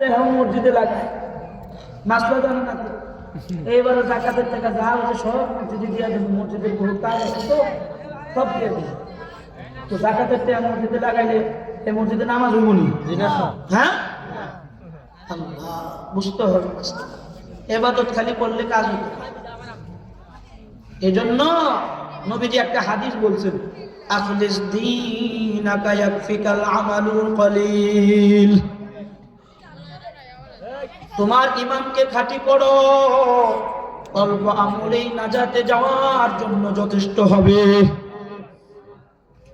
এখন মসজিদে লাগায় মাসলা জানো না তো। এইবারে জাকাতের টাকা যা হচ্ছে সব মসজিদে দিয়ে দেবো মসজিদের বহু কাজ আছে তো সব দিয়ে দেবো। তো জাকাতের টাকা মসজিদে লাগাইলে এই মসজিদে নামাজ হইব নি? হ্যাঁ? আল্লাহ বুঝতে হবে এবাদত খালি করলে কাজ হতো না। এজন্য নবীজি একটা হাদিস বলছেন আখলিস দীনাকা ইয়াকফিকাল আমালুল কলিল। তোমার ইমানকে খাঁটি করো অল্প আমলেই নাজাতে যাওয়ার জন্য যথেষ্ট হবে।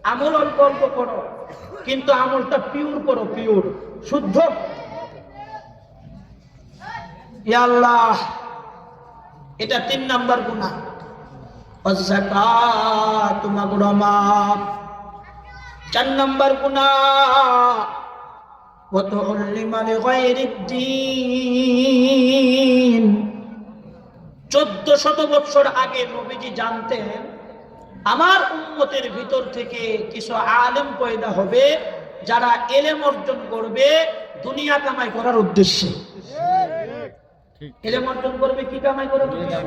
আমল অল্প অল্প করো কিন্তু আমলটা পিওর করো পিওর শুদ্ধ। আল্লাহ, এটা তিন নাম্বার গুণা তোমার চার নাম্বার গুণা وتعلم لغير الدين চোদ্দ শত বছর আগে নবীজি জানতেন আমার উম্মতের ভিতর থেকে কিছু আলেম পয়দা হবে যারা এলেম অর্জন করবে দুনিয়া কামাই করার উদ্দেশ্যে এলেম অর্জন করবে কি কামাই করার উদ্দেশ্যে?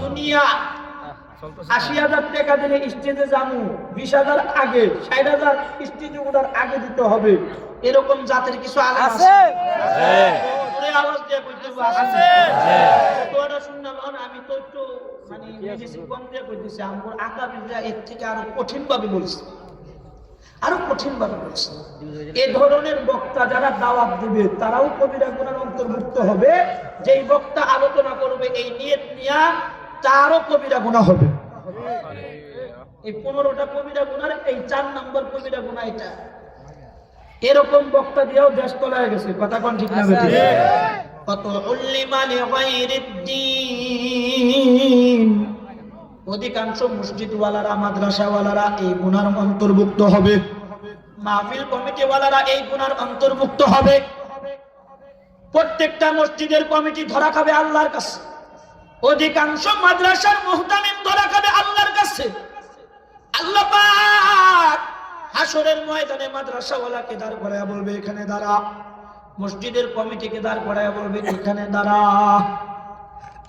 দুনিয়া আশি হাজার টাকা দিলে স্টেজে বিশ হাজার আগে ষাট হাজার স্টেজে ওঠার আগে দিতে হবে। এরকম জাতের কিছু আছে? আওয়াজ দিয়ে কইতে হবে, আছে। তোরা শুনলাম আমি তো একটু মানে মেডিসিন কম দিয়ে কইতেছি আমার আগামীরা এর থেকে আরও কঠিন ভাবে বলছি। আরও কঠিন ভাবে বলছি। এ ধরনের বক্তা যারা দাওয়াত দিবে তারাও কবিরা গুণার অন্তর্ভুক্ত হবে। যেই বক্তা আলোচনা করবে এই নিয়ত নিয়া তারও কবিরা গুণা হবে। এই পনেরোটা কবিরা গুণার এই চার নম্বর কবিরা গুণা এটা। এরকম বক্তা দিয়েও দেশ তলায় গেছে। কথা কোন ঠিক না কত উল্লিমা লিগাইরিদ্দিন অধিকাংশ মসজিদওয়ালারা মাদ্রাসাওয়ালারা এই গুনার অন্তর্ভুক্ত হবে। মাহফিল কমিটিওয়ালারা এই গুনার অন্তর্ভুক্ত হবে। প্রত্যেকটা মসজিদের কমিটি ধরা খাবে আল্লাহর কাছে। অধিকাংশ মাদ্রাসার মুহতামিম ধরা খাবে আল্লাহর কাছে। আল্লাহ হাসরের ময়দানে মাদ্রাসাওয়ালাকে দাঁড় করায়া বলবে, এখানে দাঁড়া। মসজিদের কমিটিকে দাঁড় করায়া বলবে, এখানে দাঁড়া।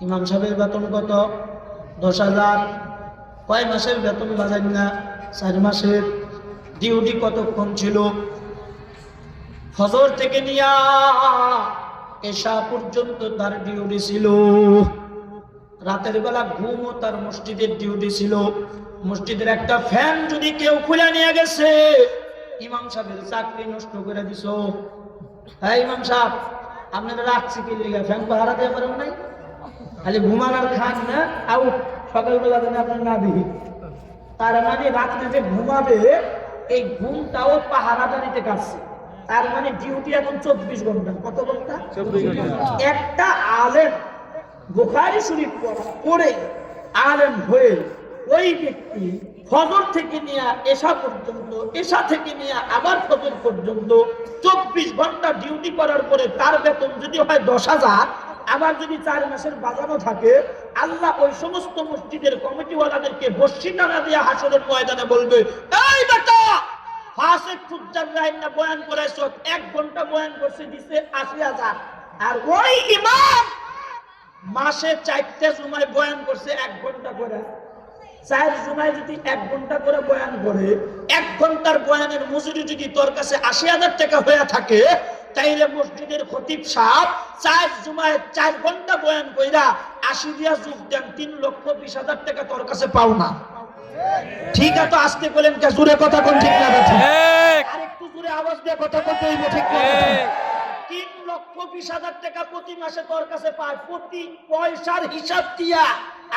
ইমাম সাহেবের বেতন কত? দশ হাজার। কয় মাসের বেতন বাজার না? চার মাসের। ডিউটি কতক্ষণ ছিল? ফজর থেকে নিয়া এসা পর্যন্ত তার ডিউটি ছিল। রাতের বেলা ঘুমও তার মসজিদের ডিউটি ছিল। মসজিদের একটা ফ্যান যদি কেউ খুলে নিয়ে গেছে ইমাম সাহেবের চাকরি নষ্ট করে দিছ। হ্যাঁ ইমাম সাহেব আপনারা রাখছি কি লিগা? ফ্যান পাহারা দিয়ে পারেন নাই। খালি ঘুমান আর খান না। আউট। সকালবেলা যেন আপনার না দিই তার মানে রাত্রে যে ঘুমাবে এই ঘুমটাও পাহারাদারিতে কাটছে। তার মানে ডিউটি এখন চব্বিশ ঘণ্টা। কত ঘণ্টা। একটা আলেম বুখারি শরীফ পড়া আলেম হয়ে ওই ব্যক্তি ফজর থেকে নিয়ে এসা পর্যন্ত এসা থেকে নিয়ে আবার ফজর পর্যন্ত চব্বিশ ঘণ্টা ডিউটি করার পরে তার বেতন যদি হয় দশ হাজার, আবার যদি চার মাসের বাজানো থাকে, আল্লাহ ওই সমস্ত মসজিদের কমিটিওয়ালাদেরকে বসি টানা দিয়ে হাসরের ময়দানে বলবে, এই বেটা, ফাসেক ফুজ্জার রাহিনা বয়ান করেছ এক ঘণ্টা বয়ান করছে, দিছে আশি হাজার। আর ওই ইমাম মাসে চারটে জুমায় বয়ান করছে এক ঘণ্টা করে। চার জুমায় যদি এক ঘণ্টা করে বয়ান করে এক ঘণ্টার বয়ানের মজুরি যদি তোর কাছে আশি হাজার টাকা হয়ে থাকে তাইলে মসজিদের খতিব সাহেব চার জুমায় চার ঘণ্টা বয়ান কইরা আশি দিয়া যোগ দেন তিন লক্ষ বিশ হাজার টাকা তোর কাছে পাও না। ঠিক আছে তো আজকে বলেন কে? জোরে কথা কোন ঠিক না ঠিক। আর একটু জোরে আওয়াজ দিয়ে কথা বলতে ঠিক না? তিন লক্ষ বিশ হাজার টাকা প্রতি মাসে তোর কাছে পায় প্রতি পয়সার হিসাব দিয়া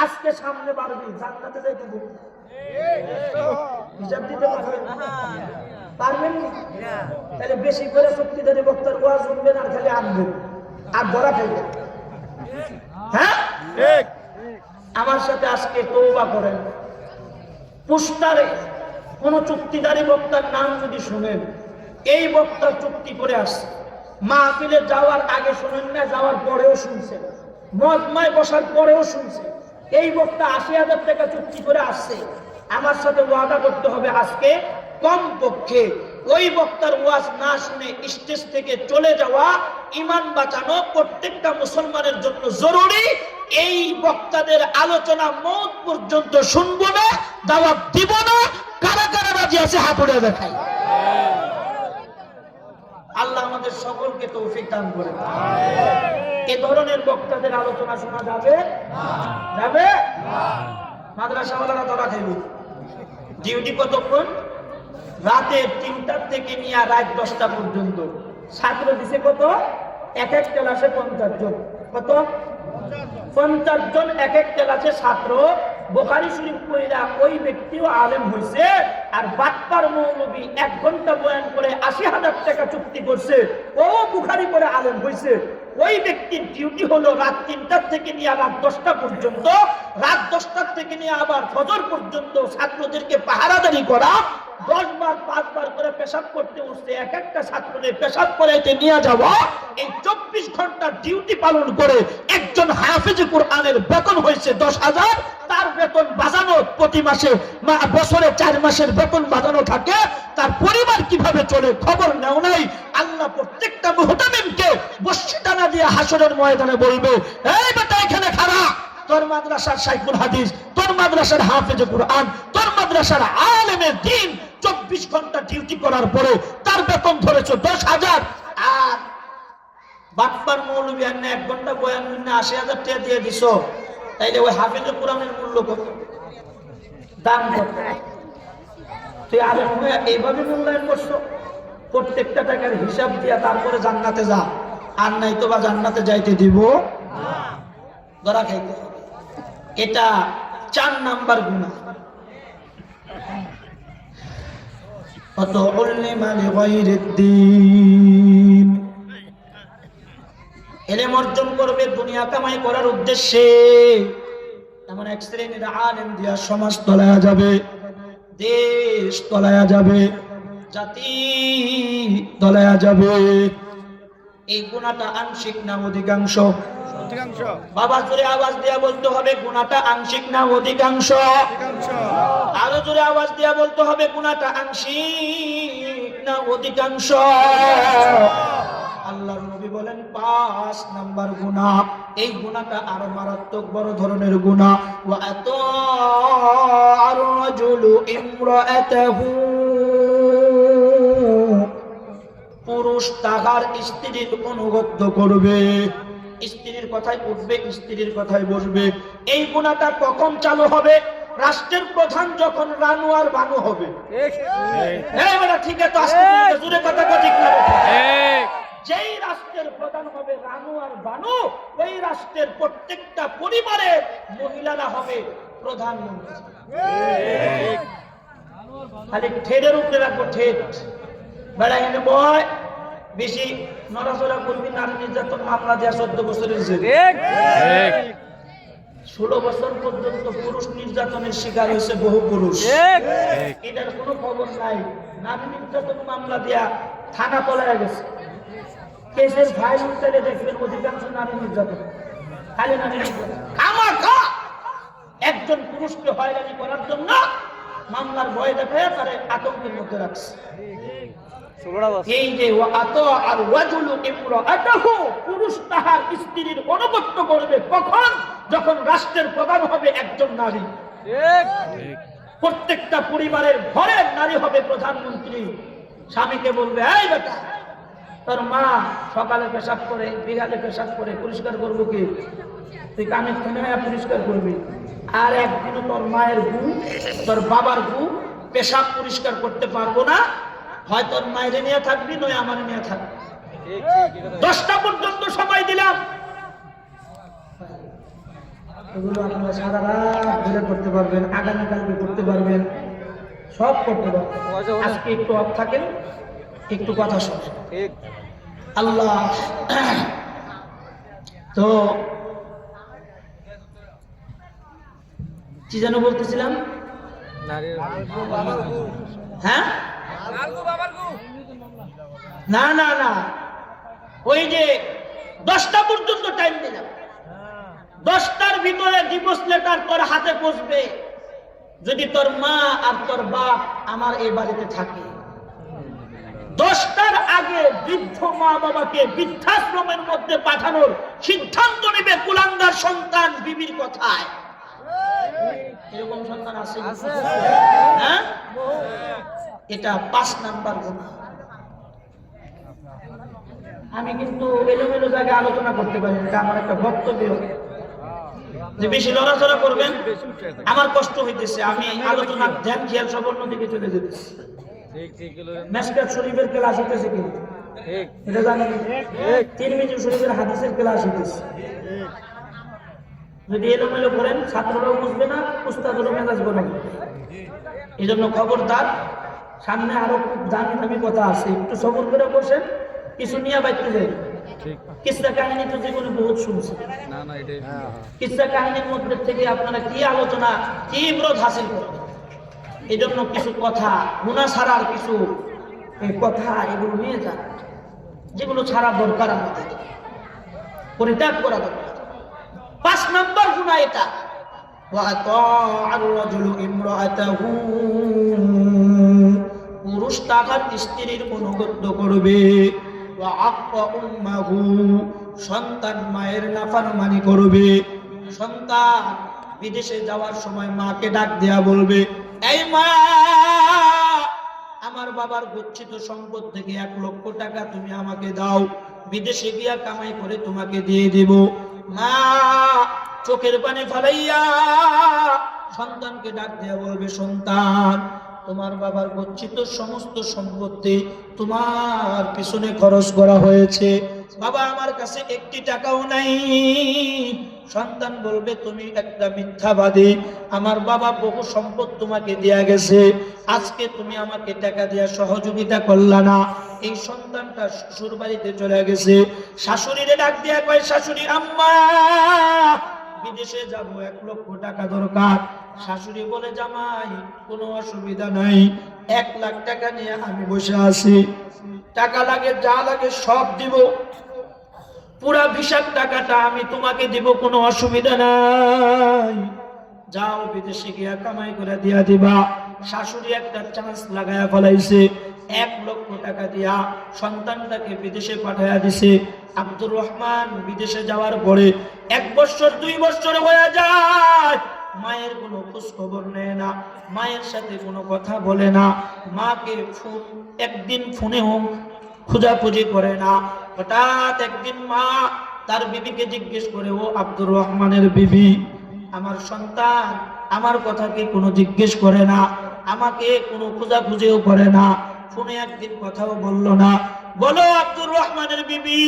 আজকে সামনে বাড়বি জান্নাতে যাইতে হিসাব দিতে পারবেন? তাহলে বেশি করে শক্তিধারী বক্তার ওয়াজ শুনবেন আর খালি আনবেন। আর ধরা ফেলবেন হ্যাঁ? আমার সাথে আজকে তৌবা করেন। পোস্টারে কোন চুক্তিদারি বক্তার নাম যদি শুনেন এই বক্তা চুক্তি করে আসছে। মাহফিলে যাওয়ার আগে শুনেন না, যাওয়ার পরেও শুনছেন মজমায় বসার পরেও শুনছে। এই বক্তা আশি হাজার টাকা চুক্তি করে আসছে। আমার সাথে ওয়াদা করতে হবে আজকে কম পক্ষে ওই বক্তার ওয়াজ না শুনে স্টেজ থেকে চলে যাওয়া, ইমান বাঁচানো প্রত্যেকটা মুসলমানের জন্য জরুরি। এই বক্তাদের আলোচনা মত পর্যন্ত শুনব না, দাওয়াত দিব না। কারা কারা রাজি আছে হাতুড়ে দেখাই। আল্লাহ আমাদের সকলকে তৌফিক দান করে এ ধরনের বক্তাদের আলোচনা শোনা যাবে? যাবে? মাদ্রাসাওয়ালারা তোরা খাইব ডিউটি কতক্ষণ? রাতে তিনটার থেকে নিয়ে রাত দশটা পর্যন্ত। ছাত্র দিছে কত? এক এক ক্লাসে পঞ্চাশ জন। কত? পঞ্চাশ জন এক এক ক্লাসে ছাত্র বোখারি শরীফ কইরা ওই ব্যক্তিও আলেম হইছে আর বাটপার মৌলবী এক ঘণ্টা বয়ান করে আশি হাজার টাকা চুক্তি করছে। ও বুখারি করে আলেম হইছে। ওই ব্যক্তির ডিউটি হলো রাত তিনটার থেকে নিয়ে রাত দশটা পর্যন্ত। রাত দশটার থেকে নিয়ে আবার ফজর পর্যন্ত ছাত্রদেরকে পাহারাদারি করা। দশ বার পাঁচবার করে পেশাব করতে উঠছে এক একটা ছাত্রদের পেশাব করাইতে নিয়ে যাওয়া। এই চব্বিশ ঘণ্টা ডিউটি পালন করে একজন হাফিজ কোরআনের বেতন হয়েছে দশ হাজার। তার বেতন বাজানো প্রতি মাসে বছরে চার মাসের বেতন বাজানো থাকে। তার পরিবার কীভাবে চলে খবর নেও নাই, আল্লাহ টানা দিয়ে হাসরের ময়দানে বলবে, এই বেটা এখানে খারাপ তোর মাদ্রাসার সাইকুল হাদিস, তোর মাদ্রাসার হাফেজে কোরআন, তোর মাদ্রাসার আলেমের দিন চব্বিশ ঘণ্টা ডিউটি করার পরে তার বেতন ধরেছো দশ হাজার। আর বাটপার মৌলবী আর এক ঘণ্টা বয়ান না আশি হাজার টাকা দিয়ে দিছ। তাইলে ওই হাফেজে কোরআনের মূল্য কত? দাম কত? তুই আলেম এইভাবে মূল্যায়ন করছ? প্রত্যেকটা টাকার হিসাব দিয়া তারপরে জান্নাতে যা। আর নাই তো বা জান্নাতে যাইতে দিব। ধরা খাইতে এটা চার নাম্বার গুণা কত এলেম করবে কামাই করার উদ্দেশ্যে। দিয়া সমাজ যাবে, দেশ তলায়া যাবে, জাতি তলায়া যাবে। এই গুণাটা আংশিক না অধিকাংশ? অধিকাংশ। বাবা জোরে আওয়াজ দিয়া বলতে হবে গুণাটা আংশিক না অধিকাংশ? আরও জোরে আওয়াজ দিয়া বলতে হবে গুণাটা আংশিক না অধিকাংশ? আল্লাহর নবী বলেন পাঁচ নাম্বার গুণা। এই গুণাটা আরও মারাত্মক বড় ধরনের গুণা। ওয়া এত আর রাজুলু ইমরাআতাহু পুরুষ তাহার স্ত্রীর অনুগত্য করবে। স্ত্রীর কথায় উঠবে স্ত্রীর কথায় বসবে। এই গুণাটা কখন চালু হবে? রাষ্ট্রের প্রধান যখন রানু আর বানু হবে। ঠিক আছে আস্তে কথা ঠিক না যেই রাষ্ট্রের প্রধান হবে রানু আর বানু ওই রাষ্ট্রের প্রত্যেকটা পরিবারে মহিলারা হবে প্রধানমন্ত্রী। খালি ঠেডের উপরে রাখব ঠেট বেড়া এনে বয় বেশি নড়াচড়া করবি নারী নির্যাতন মামলা দেওয়া চোদ্দ বছরের জেল। ষোলো বছর পর্যন্ত পুরুষ নির্যাতনের শিকার হয়েছে বহু পুরুষ। এটার কোনো খবর নাই। নারী নির্যাতন মামলা দেয়া থানা তলায় গেছে। কেসের ফাইল উঠলে দেখবেন অধিকাংশ নারী নির্যাতন। খালি নারী নির্যাতন। খামাখা একজন পুরুষকে হয়রানি করার জন্য মামলার ভয় দেখায় তারে আতঙ্কের মধ্যে রাখছে। এই যে আর ওয়াজুলু ইমরাআতাহু পুরুষ তাহার স্ত্রীর অনুগত্য করবে কখন? যখন রাষ্ট্রের প্রধান হবে একজন নারী। প্রত্যেকটা পরিবারের ঘরের নারী হবে প্রধানমন্ত্রী। স্বামীকে বলবে এই বেটা তোর মা সকালে পেশাব করে বিকালে পেশাব করে পরিষ্কার করব কি? তুই কানে খুনে পরিষ্কার করবি। আর একদিনও তোর মায়ের গু তোর বাবার গু পেশাব পরিষ্কার করতে পারব না। হয় তোর মায়ের নিয়ে থাকবি নয় আমার নিয়ে থাকবি। দশটা পর্যন্ত সময় দিলাম। এগুলো আপনারা সারা রাত ধরে করতে পারবেন আগামীকালকে করতে পারবেন। সব করতে পারবেন। আজকে একটু অফ থাকেন একটু কথা শুনুন। আল্লাহ। তো কি যেন বলতেছিলাম? হ্যাঁ? না না না। ওই যে দশটা পর্যন্ত টাইম দিলাম। দশটার ভিতরে ডিভোর্স লেটার তোর হাতে পৌঁছবে যদি তোর মা আর তোর বাপ আমার এই বাড়িতে থাকে। দশটার আগে বৃদ্ধ মা বাবাকে বৃদ্ধাশ্রমের মধ্যে পাঠানোর সিদ্ধান্ত নেবে কুলাঙ্গার সন্তান বিবির কথায়। এরকম সন্তান আছে। হ্যাঁ? এটা পাঁচ নাম্বার গুণা। আমি কিন্তু এলোমেলো জায়গায় আলোচনা করতে পারি এটা আমার একটা বক্তব্য। যে বেশি লড়াচড়া করবেন আমার কষ্ট হইতেছে আমি আলোচনার ধ্যান খেয়াল সব অন্যদিকে চলে যেতেছি। মেসকাত শরীফের ক্লাস হইতেছে কিন্তু ঠিক। এটা জানেন তিরমিজি শরীফের হাদিসের ক্লাস হইতেছে। যদি এলোমেলো করেন ছাত্ররাও বুঝবে না উস্তাদেরও মেজাজ গরম এই জন্য খবরদার সামনে আরও খুব দামি দামি কথা আছে একটু সবর করে বসেন। কিছু নিয়ে বাইতে যাই। কিসা কাহিনী তো জীবনে বহুত শুনছি। হ্যাঁ, হ্যাঁ। কিসা কাহিনীর মধ্যে থেকে আপনারা কি আলোচনা কি ইমরত হাসিল করবেন এই জন্য কিছু কথা গুণা ছাড়ার কিছু কথা এগুলো নিয়ে যান। যেগুলো ছাড়া দরকার আমাদের। পরিত্যাগ করা দরকার। পাঁচ নম্বর গুণা এটা। পুরুষ তাহার স্ত্রীর অনুগত্য করবে। সন্তান মায়ের নাফারমানি করবে। সন্তান বিদেশে যাওয়ার সময় মাকে ডাক দেয়া বলবে, এই মা, আমার বাবার গচ্ছিত সম্পদ থেকে এক লক্ষ টাকা তুমি আমাকে দাও, বিদেশে গিয়া কামাই করে তোমাকে দিয়ে দেব। মা চোখের পানি ফালাইয়া সন্তানকে ডাক দেয়া বলবে, সন্তান তোমার বাবার গচ্ছিত সমস্ত সম্পত্তি তোমার পিছনে খরচ করা হয়েছে। বাবা আমার কাছে একটি টাকাও নাই। সন্তান বলবে, তুমি একটা মিথ্যাবাদী। আমার বাবা বহু সম্পদ তোমাকে দেয়া গেছে। আজকে তুমি আমাকে টাকা দেওয়া সহযোগিতা করলা না। এই সন্তানটা শ্বশুর বাড়িতে চলে গেছে। শাশুড়িরে ডাক দেয়া কয়, শাশুড়ি, আম্মা, বিদেশে যাব, এক লক্ষ টাকা দরকার। শাশুড়ি বলে, জামাই, কোনো অসুবিধা নাই, এক লাখ টাকা নিয়ে আমি বসে আছি। টাকা লাগে, যা লাগে সব দিব। পুরা ভিসার টাকাটা আমি তোমাকে দিব, কোনো অসুবিধা নাই। যাও বিদেশে গিয়া কামাই করে দিয়া দিবা। শাশুড়ি একটা চান্স লাগায়া ফলাইছে, এক লক্ষ টাকা দিয়া সন্তানটাকে বিদেশে পাঠাইয়া দিছে। আব্দুর রহমান বিদেশে যাওয়ার পরে এক বছর, দুই বছর হয়ে যায় মায়ের কোনো খোঁজ খবর নেয় না, মায়ের সাথে কোনো কথা বলে না, মাকে ফোন একদিন ফোনেও খোঁজাখুঁজি করে না। হঠাৎ একদিন মা তার বিবিকে জিজ্ঞেস করে, ও আব্দুর রহমানের বিবি, আমার সন্তান, আমার কথা কি কোনো জিজ্ঞেস করে না, আমাকে কোনো খোঁজাখুঁজিও করে না। ফোনে একদিন কথাও বলল না। বলো আব্দুর রহমানের বিবি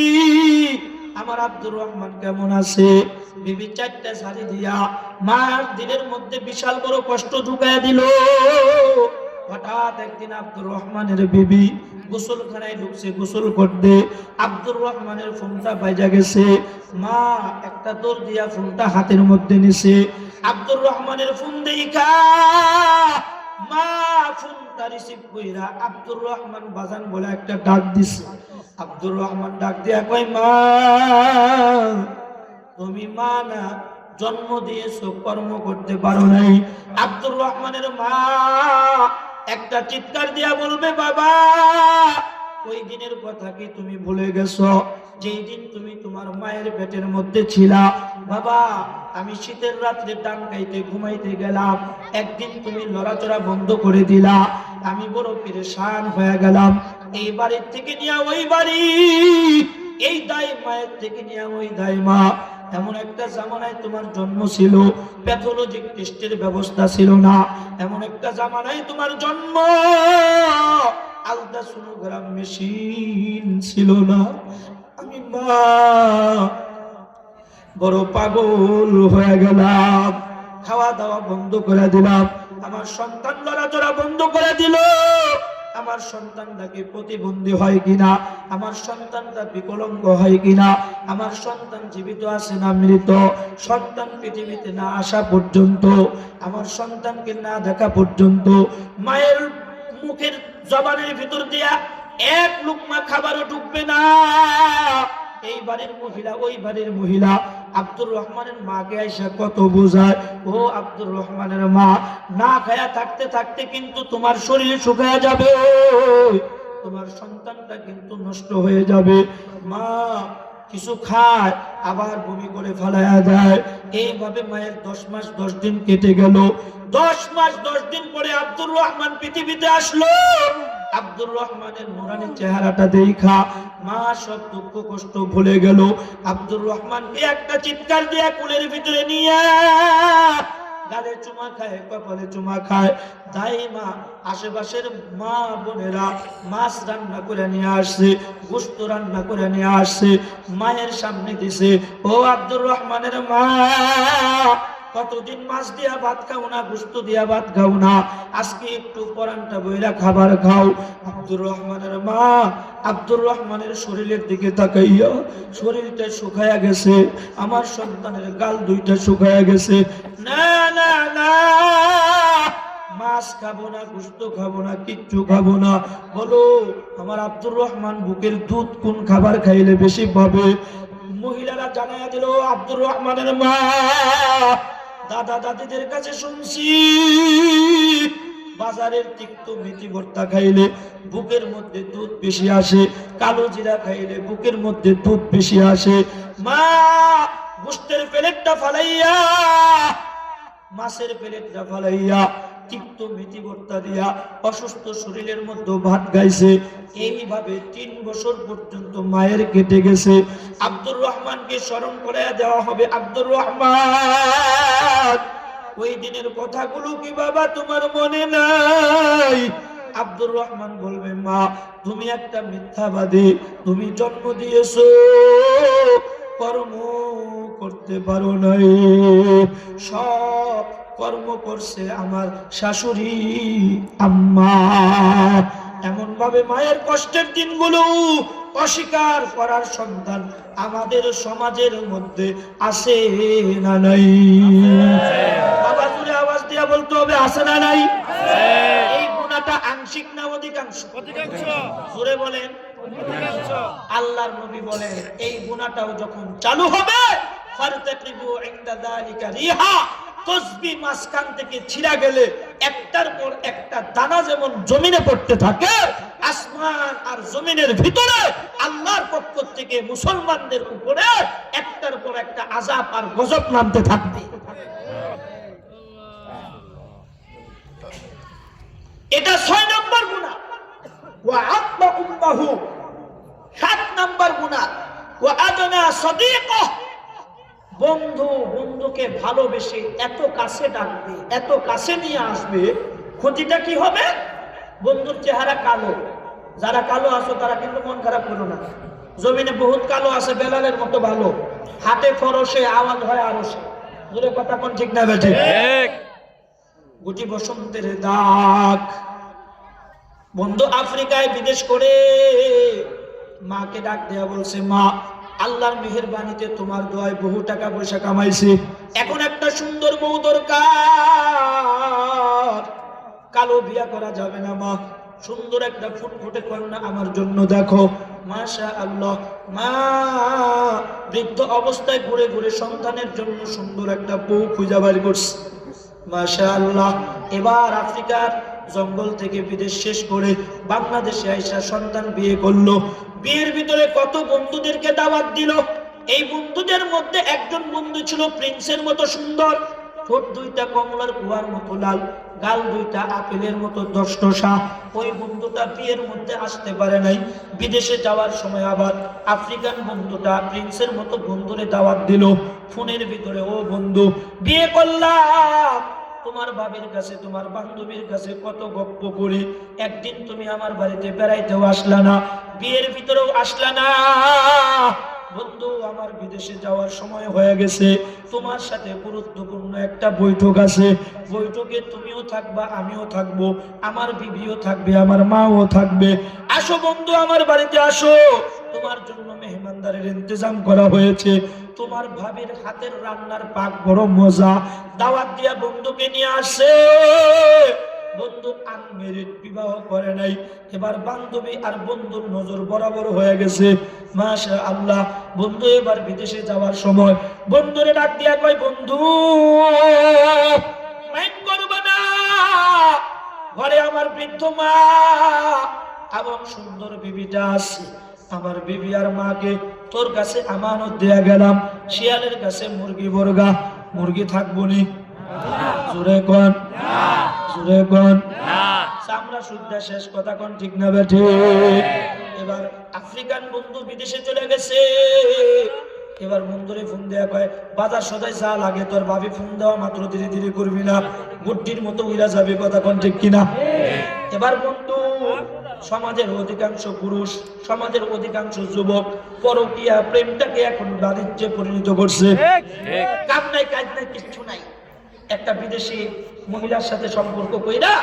আমার আব্দুর রহমান কেমন আছে? বিবি চারটা শাড়ি দিয়া মার দিনের মধ্যে বিশাল বড় কষ্ট ঢুকায় দিল। হঠাৎ একদিন আব্দুর রহমানের বিবি গোসলখানায় ঢুকছে, গোসল করতে। আব্দুর রহমানের ফোনটা বাইজা গেছে। মা, একটা দৌড় দিয়া ফোনটা হাতের মধ্যে নিছে। আব্দুর রহমানের ফোন দেখা মা, ফোনটা রিসিভ কইরা আব্দুর রহমান বাজান বলে একটা ডাক দিছে। আব্দুর রহমান ডাক দিয়া কই মা, তুমি মা না, জন্ম দিয়েছ, কর্ম করতে পারো নাই। আব্দুর রহমানের মা একটা চিৎকার দিয়া বলবে, বাবা, ওই দিনের কথা কি তুমি ভুলে গেছো? যেই দিন তুমি তোমার মায়ের পেটের মধ্যে ছিলা, বাবা, আমি শীতের রাত্রে টান খাইতে ঘুমাইতে গেলাম। একদিন তুমি লড়াচড়া বন্ধ করে দিলা। আমি বড় পেরেশান হয়ে গেলাম। এই বাড়ির থেকে নিয়ে ওই বাড়ি। এই দায় মায়ের থেকে নিয়ে ওই দায় মা এমন একটা জামানায় তোমার জন্ম ছিল প্যাথোলজিক টেস্টের ব্যবস্থা ছিল না। এমন একটা জামানায় তোমার জন্ম, আলট্রাসোনোগ্রাম মেশিন ছিল না। আমি মা, বড় পাগল হয়ে গেলাম। খাওয়া দাওয়া বন্ধ করে দিলাম। আমার সন্তান লড়াচড়া বন্ধ করে দিল। আমার সন্তানটাকে প্রতিবন্ধী হয় কিনা? আমার সন্তানটা বিকলঙ্গ হয় কিনা? আমার সন্তান জীবিত আছে না মৃত? সন্তান পৃথিবীতে না আসা পর্যন্ত, আমার সন্তানকে না দেখা পর্যন্ত, মায়ের মুখের জবানের ভিতর দিয়া এক লুকমা খাবারও ঢুকবে না। এই বাড়ির মহিলা, ওই বাড়ির মহিলা আব্দুর রহমানের মাকে আইসা কত বোঝায়, ও আব্দুর রহমানের মা, না খায়া থাকতে থাকতে কিন্তু তোমার শরীর শুকায় যাবে, তোমার সন্তানটা কিন্তু নষ্ট হয়ে যাবে, মা কিছু খায়, আবার বমি করে ফালায়া দেয়। এইভাবে মায়ের দশ মাস, দশ দিন কেটে গেল। দশ মাস, দশ দিন পরে আব্দুর রহমান পৃথিবীতে আসলো। আব্দুর রহমানের নুরানি চেহারাটা দেখা মা সব দুঃখ কষ্ট ভুলে গেল। আব্দুর রহমানকে একটা চিৎকার কুলের ভিতরে নিয়ে চুমা খায় চুমা খায়। মা, আশেপাশের মা বোনেরা মাছ রান্না করে নিয়ে আসছে গোস্ত রান্না করে নিয়ে আসছে, মায়ের সামনে দিছে। ও আব্দুর রহমানের মা কতদিন মাছ দিয়া ভাত খাও না, গোস্ত দিয়া ভাত খাও না? আজকে একটু পরানটা বইরা খাবার খাও। আব্দুর রহমানের মা, আব্দুর রহমানের শরীরের দিকে তাকাইয়া শরীরটা শুকায়া গেছে, আমার সন্তানের গাল দুইটা শুকায়া গেছে। না না না, মাছ খাব না, গুস্ত খাব না, কিচ্ছু খাব না। বলো, আমার আব্দুর রহমান বুকের দুধ কোন খাবার খাইলে বেশি পাবে? মহিলারা জানাইয়া দিল আব্দুর রহমানের মা দাদা দাদিদের কাছে শুনছি, বাজারের তিক্ত মেথি ভর্তা খাইলে বুকের মধ্যে দুধ বেশি আসে, কালো জিরা খাইলে বুকের মধ্যে দুধ বেশি আসে। মা গোস্তের প্লেটটা ফালাইয়া, মাছের প্লেটটা ফালাইয়া তিক্ত মেথি ভর্তা দিয়া অসুস্থ শরীরের মধ্যে ভাত গাইছে। এইভাবে তিন বছর পর্যন্ত মায়ের কেটে গেছে। আব্দুর রহমানকে স্মরণ করে দেওয়া হবে। আব্দুর রহমান, ওই দিনের কথাগুলো কি বাবা তোমার মনে নাই? আব্দুর রহমান বলবে, মা, তুমি একটা মিথ্যাবাদী, তুমি জন্ম দিয়েছ, কর্ম করতে পারো নাই। সব কর্ম করছে আমার শাশুড়ি আম্মা। এমন ভাবে মায়ের কষ্টের দিনগুলো অস্বীকার করার সন্তান আমাদের সমাজের মধ্যে আছে না নাই? বাবা তুলে আওয়াজ দিয়া বলতে হবে আছে না নাই? এই গুণাটা আংশিক না অধিকাংশ? অধিকাংশ। জোরে বলেন। আল্লাহর নবী বলেন এই গুণাটাও যখন চালু হবে ফারতাকিবু ইনদা যালিকা রিহা তসবি মাঝখান থেকে ছিঁড়া গেলে একটার পর একটা দানা যেমন জমিনে পড়তে থাকে, আসমান আর জমিনের ভিতরে আল্লাহর পক্ষ থেকে মুসলমানদের উপরে একটার পর একটা আজাব আর গজব নামতে থাকবে। এটা ছয় নম্বর গুণা। ওয়া আব্বা উম্মাহু। সাত নম্বর গুণা। ওয়া আদনা সাদিকাহ। বন্ধু বন্ধুকে ভালোবেসে এত কাছে ডাকবে এত কাছে নিয়ে আসবে ক্ষতিটা কি হবে? বন্ধুর চেহারা কালো। যারা কালো আছো তারা কিন্তু মন খারাপ করো না। জমিনে বহুত কালো আছে বেলালের মতো ভালো। হাতে ফরসে আওয়াজ হয় আরও সে জোরে কথা কোন ঠিক না বেঠে? গুটি বসন্তের দাগ। বন্ধু আফ্রিকায় বিদেশ করে মাকে ডাক দেয়া বলছে মা আল্লাহর মেহেরবানিতে তোমার দোয়ায় বহু টাকা পয়সা কামাইছে। এখন একটা সুন্দর বউ দরকার। কালো বিয়া করা যাবে না, মা। সুন্দর একটা ফুটফুটে কন্যা আমার জন্য দেখো। মাশা আল্লাহ মা। বৃদ্ধ অবস্থায় ঘুরে ঘুরে সন্তানের জন্য সুন্দর একটা বউ খুঁজা বাড়ি করছে। মাশা আল্লাহ এবার আফ্রিকার জঙ্গল থেকে বিদেশ শেষ করে বাংলাদেশে আইসা সন্তান বিয়ে করল। বিয়ের ভিতরে কত বন্ধুদেরকে দাওয়াত দিল? এই বন্ধুদের মধ্যে একজন বন্ধু ছিল প্রিন্সের মতো সুন্দর। ঠোঁট দুইটা কমলার কুয়ার মতো লাল, গাল দুইটা আপেলের মতো দশটসা ওই বন্ধুটা বিয়ের মধ্যে আসতে পারে নাই। বিদেশে যাওয়ার সময় আবার আফ্রিকান বন্ধুটা প্রিন্সের মতো বন্ধুরে দাওয়াত দিল। ফোনের ভিতরে, ও বন্ধু, বিয়ে করলাম। তোমার বাবির কাছে, তোমার বান্ধবীর কাছে কত গপ্প করি। একদিন তুমি আমার বাড়িতে বেড়াইতেও আসলা না, বিয়ের ভিতরেও আসলা না। বন্ধু, আমার বিদেশে যাওয়ার সময় হয়ে গেছে। তোমার সাথে গুরুত্বপূর্ণ একটা বৈঠক আছে। বৈঠকে তুমিও থাকবা, আমিও থাকব। আমার বিবিও থাকবে, আমার মাও থাকবে। আসো বন্ধু, আমার বাড়িতে আসো। তোমার জন্য মেহমানদারের ইন্তজাম করা হয়েছে। তোমার ভাবির হাতের রান্নার পাক বড় মজা। দাওয়াত দিয়া বন্ধুকে নিয়ে আসে। বন্ধু বিবাহ করে নাই। এবার বান্ধবী আর বন্ধুর নজর বরাবর হয়ে গেছে। মাশা আল্লাহ বন্ধু এবার বিদেশে যাওয়ার সময়। বন্ধুরে ডাক দিয়া কয়, বন্ধু মাইন্ড করবে না। ঘরে আমার বৃদ্ধ মা এবং সুন্দর বিবিটা আছে। আমার বিবি আর মাকে তোর কাছে আমানত দেয়া গেলাম। শিয়ালের কাছে মুরগি বর্গা, মুরগি থাকব নি? চামড়া শুদ্ধা শেষ কথা কোন, ঠিক না বেঠে? এবার আফ্রিকান বন্ধু বিদেশে চলে গেছে। এবার বন্ধুরে ফোন দেয়া কয়, বাজার সদাই যা লাগে, তোর ভাবি ফোন দেওয়া মাত্র ধীরে ধীরে করবি না। গুড্ডির মতো উইরা যাবে, কথা কোন ঠিক কিনা? এবার বন্ধু সমাজের অধিকাংশ পুরুষ সমাজের অধিকাংশ যুবক পরকিয়া প্রেমটাকে এখন বাণিজ্যে পরিণত করছে। কাম নাই কাজ নাই কিচ্ছু নাই। একটা বিদেশি মহিলার সাথে সম্পর্ক কইরা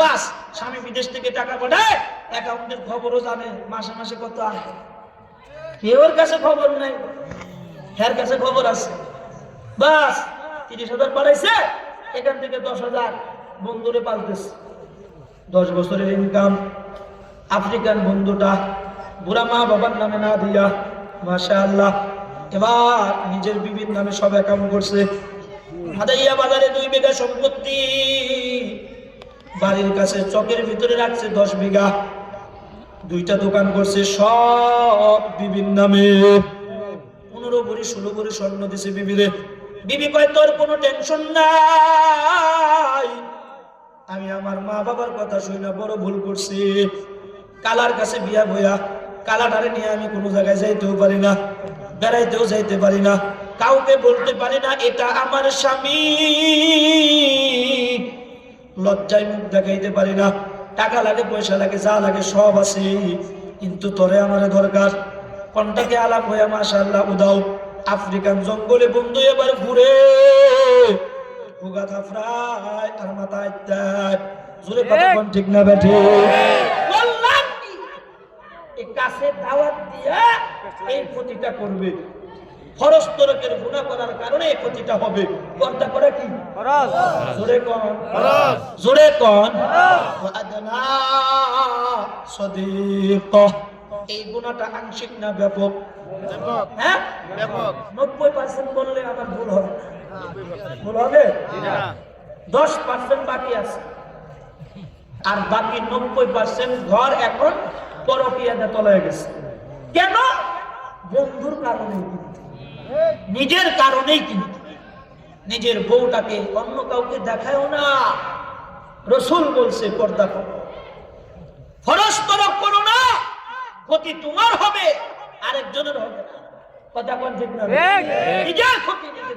বাস স্বামী বিদেশ থেকে টাকা পাঠায় অ্যাকাউন্টের খবরও জানে মাসে মাসে কত আনে কেউর কাছে খবর নাই? হ্যার কাছে খবর আছে? বাস তিরিশ হাজার পাঠাইছে এখান থেকে দশ হাজার বন্ধুরে পালতেছে। দশ বছরের ইনকাম আফ্রিকান বন্ধুটা, বুড়া মা বাবার নামে না দিয়া মাশা আল্লাহ এবার নিজের বিবির নামে সব অ্যাকাউন্ট করছে। হাদাইয়া বাজারে দুই বিঘা সম্পত্তি, বাড়ির কাছে চকের ভিতরে রাখছে দশ বিঘা। দুইটা দোকান করছে সব বিবির নামে। পনেরো ভরি, ষোলো ভরি স্বর্ণ দিছে বিবিরে। বিবি কয়, তোর কোনো টেনশন নাই। আমি আমার মা বাবার কথা শুই না বড় ভুল করছি। কালার কাছে বিয়া বইয়া কালাটারে নিয়ে আমি কোনো জায়গায় যাইতেও পারি না বেড়াইতেও যাইতে পারি না। কাউকে বলতে পারি না এটা আমার স্বামী। লজ্জায় মুখ দেখাইতে পারি না টাকা লাগে পয়সা লাগে যা লাগে সব আছে কিন্তু তোরে আমারে দরকার। কন্টাকে আলাপ হয়ে মাশাআল্লাহ উদাও। আফ্রিকান জঙ্গলে বন্ধু এবার ঘুরে। হুগা থাফরায় মাথায় জোরে কথা ঠিক না এই কাছে দাওয়াত দিয়া এই ক্ষতিটা করবে। খরচ তরকের গুণা করার কারণে এই ক্ষতিটা হবে। পর্দা করে কি? জোরে কন। জোরে কন। এই গুণাটা আংশিক না ব্যাপক? হ্যাঁ? নব্বই পার্সেন্ট বললে আমার ভুল হবে ভুল হবে? দশ পার্সেন্ট বাকি আছে। আর বাকি নব্বই পার্সেন্ট ঘর এখন পরকিয়াতে তলায় গেছে। কেন? বন্ধুর কিন্তু নিজের কারণেই কিন্তু নিজের বউটাকে অন্য কাউকে দেখায়ও না। রসুল বলছে পর্দা করো। ফরজ তরক করো না। ক্ষতি তোমার হবে আরেকজনের হবে না। কথা কোন ঠিক না? নিজের ক্ষতি নিজে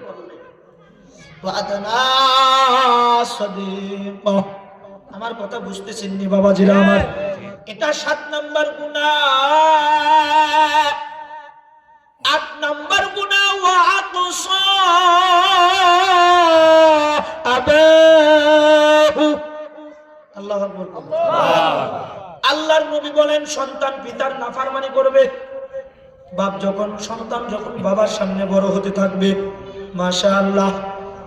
আমার কথা বুঝতেছেন নি বাবাজিরা আমার। এটা সাত নাম্বার গুণা। আট নাম্বার গুণা আল্লাহ আল্লাহর নবী বলেন, সন্তান পিতার নাফরমানি করবে। বাপ যখন, সন্তান যখন বাবার সামনে বড় হতে থাকবে মাশা আল্লাহ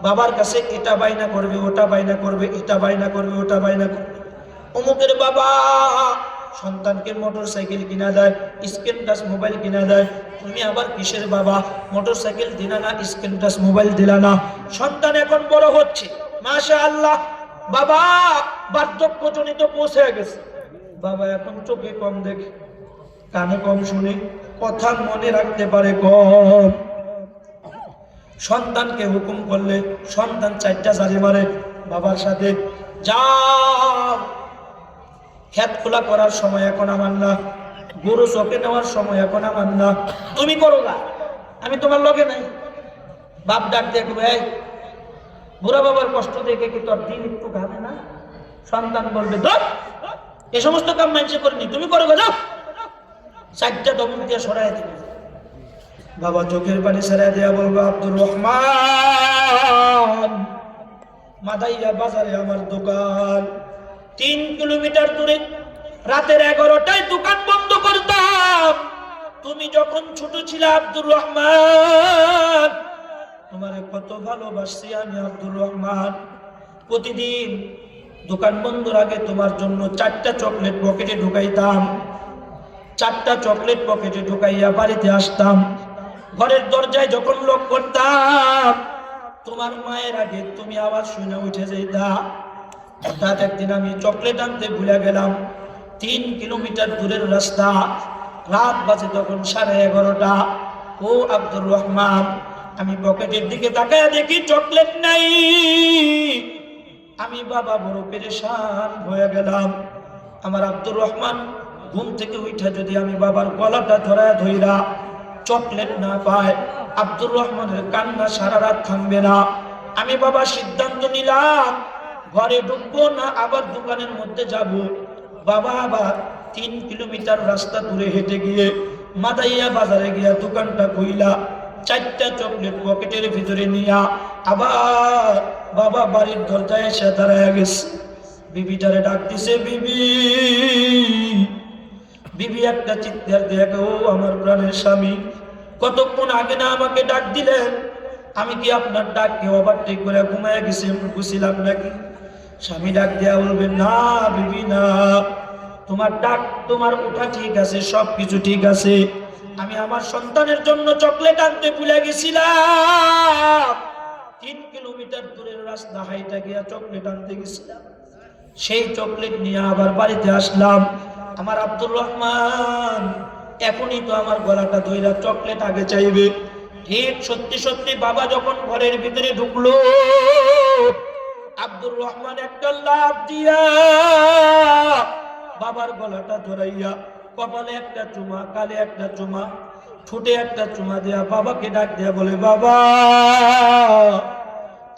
বাবার কাছে এটা বাইনা করবে, ওটা বাইনা করবে, এটা বাইনা করবে, ওটা বাইনা করবে। অমুকের বাবা সন্তানকে মোটর সাইকেল কিনা দেয়, স্ক্রিন টাচ মোবাইল কিনা দেয়। তুমি আবার কিসের বাবা? মোটর সাইকেল দিলা না, স্ক্রিন টাচ মোবাইল দিলা না। সন্তান এখন বড় হচ্ছে। মাশা আল্লাহ বাবা, বার্ধক্যজনিত পৌঁছে গেছে। বাবা, এখন চোখে কম দেখে, কানে কম শুনে, কথা মনে রাখতে পারে কম। সন্তানকে হুকুম করলে সন্তান চারটা জারি মারে। বাবার সাথে যাও খেত খোলা করার সময় এখন আমার না। গরু চকে নেওয়ার সময় এখন আমার না। তুমি করো না আমি তোমার লগে নাই। বাপ ডাক দেখবে বুড়া বাবার কষ্ট দেখে কি তোর দিন একটু ঘামে না? সন্তান বলবে ধর এ সমস্ত কাম মানুষে করিনি। তুমি করো গো, যাও। চারটা দমন দিয়ে সরাই দিবে। বাবা চোখের পানি সেরাই দেয়া বলব আব্দুর রহমান মাদাইয়া বাজারে আমার দোকান। তিন কিলোমিটার দূরে রাতের এগারোটায় দোকান বন্ধ করতাম। তুমি যখন ছোট ছিলে, আব্দুর রহমান, তোমারে কত ভালোবাসছি আমি, আব্দুর রহমান। প্রতিদিন দোকান বন্ধর আগে তোমার জন্য চারটা চকলেট পকেটে ঢুকাইতাম। চারটা চকলেট পকেটে ঢুকাইয়া বাড়িতে আসতাম। ঘরের দরজায় যখন লোক করতাম, তোমার মায়ের আগে তুমি আবার শুনে উঠে যেতা হঠাৎ একদিন আমি চকলেট আনতে ভুলে গেলাম। তিন কিলোমিটার দূরের রাস্তা। রাত বাজে তখন সাড়ে এগারোটা। ও আব্দুর রহমান, আমি পকেটের দিকে তাকায় দেখি চকলেট নাই। আমি বাবা বড় পেরেশান হয়ে গেলাম। আমার আব্দুর রহমান, ঘুম থেকে উঠা যদি আমি বাবার গলাটা ধরায় ধইরা চকলেট না পায়, আব্দুর রহমানের কান্না সারা রাত থামবে না। আমি বাবা সিদ্ধান্ত নিলাম। ঘরে ঢুকবো না, আবার দোকানের মধ্যে যাব। বাবা আবার তিন কিলোমিটার রাস্তা দূরে হেঁটে গিয়ে মাদাইয়া বাজারে গিয়া দোকানটা খুইলা, চারটা চকলেট পকেটের ভিতরে নিয়া আবার বাবা বাড়ির দরজায় এসে দাঁড়ায় গেছে। বিবিটারে ডাক দিছে, বিবি বিবি একটা চিৎকার দেখে ও আমার প্রাণের স্বামী। কতক্ষণ আগে না আমাকে ডাক দিলেন? আমি কি আপনার ডাককে ওভারটেক করে ঘুমায় গেছি বুঝছিলাম নাকি? স্বামী ডাক দেয়া বলবে, না, বিবি, না। তোমার ডাক তোমার ওঠা ঠিক আছে সব কিছু ঠিক আছে। আমি আমার সন্তানের জন্য চকলেট আনতে ভুলে গেছিলাম। তিন কিলোমিটার দূরের রাস্তা হাইটা গিয়া চকলেট আনতে গেছিলাম। সেই চকলেট নিয়ে আবার বাড়িতে আসলাম। আমার আব্দুর রহমান, এখনই তো আমার গলাটা ধইরা চকলেট আগে চাইবে। ঠিক সত্যি সত্যি বাবা যখন ঘরের ভিতরে ঢুকলো আব্দুর রহমান একটা লাভ দিয়া বাবার গলাটা ধরাইয়া কপালে একটা চুমা, কালে একটা চুমা, ঠোঁটে একটা চুমা দেয়া বাবাকে ডাক দেয়া বলে, বাবা,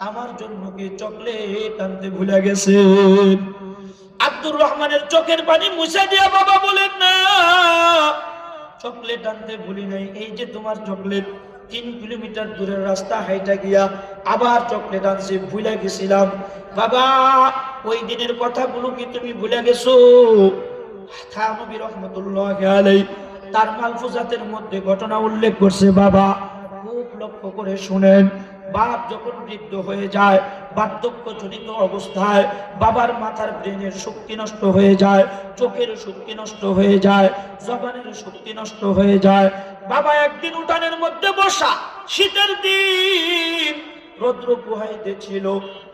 আমার জন্য কি চকলেট আনতে ভুলে গেছে আব্দুর রহমানের চোখের পানি মুছে দিয়া বাবা বলেন, না, চকলেট আনতে ভুলি নাই। এই যে তোমার চকলেট তিন কিলোমিটার দূরের রাস্তা হাইটা গিয়া আবার চকলেট আনছি, ভুলে গেছিলাম। বাবা, ওই দিনের কথাগুলো কি তুমি ভুলে গেছো? থানবী রহমতুল্লাহ তার মালফুজাতের মধ্যে ঘটনা উল্লেখ করছে। বাবা, খুব লক্ষ্য করে শুনেন বাপ যখন বৃদ্ধ হয়ে যায় বার্ধক্য জনিত অবস্থায় বাবার মাথার ব্রেনের শক্তি নষ্ট হয়ে যায়, চোখের শক্তি নষ্ট হয়ে যায়, জবানের শক্তি নষ্ট হয়ে যায়। বাবা একদিন উঠানের মধ্যে বসা, শীতের দিন, রৌদ্র ছিল।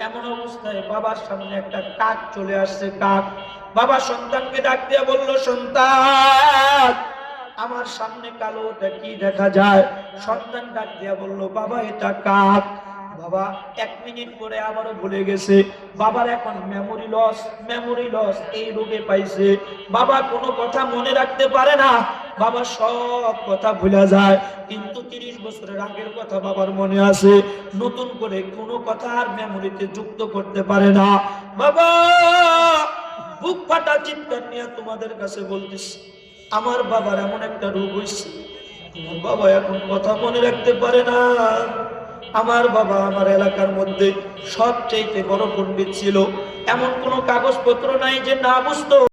এমন অবস্থায় বাবার সামনে একটা কাক চলে আসছে, কাক। বাবা সন্তানকে ডাক দিয়ে বলল, সন্তান আমার সামনে কালো ওটা কি দেখা যায়? সন্তান ডাক দিয়া বলল, বাবা, এটা কাক? বাবা, এক মিনিট পরে আবারও ভুলে গেছে। বাবার এখন মেমোরি লস মেমোরি লস এই রোগে পাইছে। বাবা কোনো কথা মনে রাখতে পারে না। বাবা সব কথা ভুলে যায়। কিন্তু তিরিশ বছরের আগের কথা বাবার মনে আছে। নতুন করে কোনো কথা আর মেমোরিতে যুক্ত করতে পারে না। বাবা, বুক ফাটা চিৎকার নিয়ে তোমাদের কাছে বলতেছি। আমার বাবার এমন একটা রোগ হয়েছে। বাবা এখন কথা মনে রাখতে পারে না। আমার বাবা আমার এলাকার মধ্যে সবচেয়ে বড় পণ্ডিত ছিল। এমন কোনো কাগজপত্র নাই যে না বুঝতো।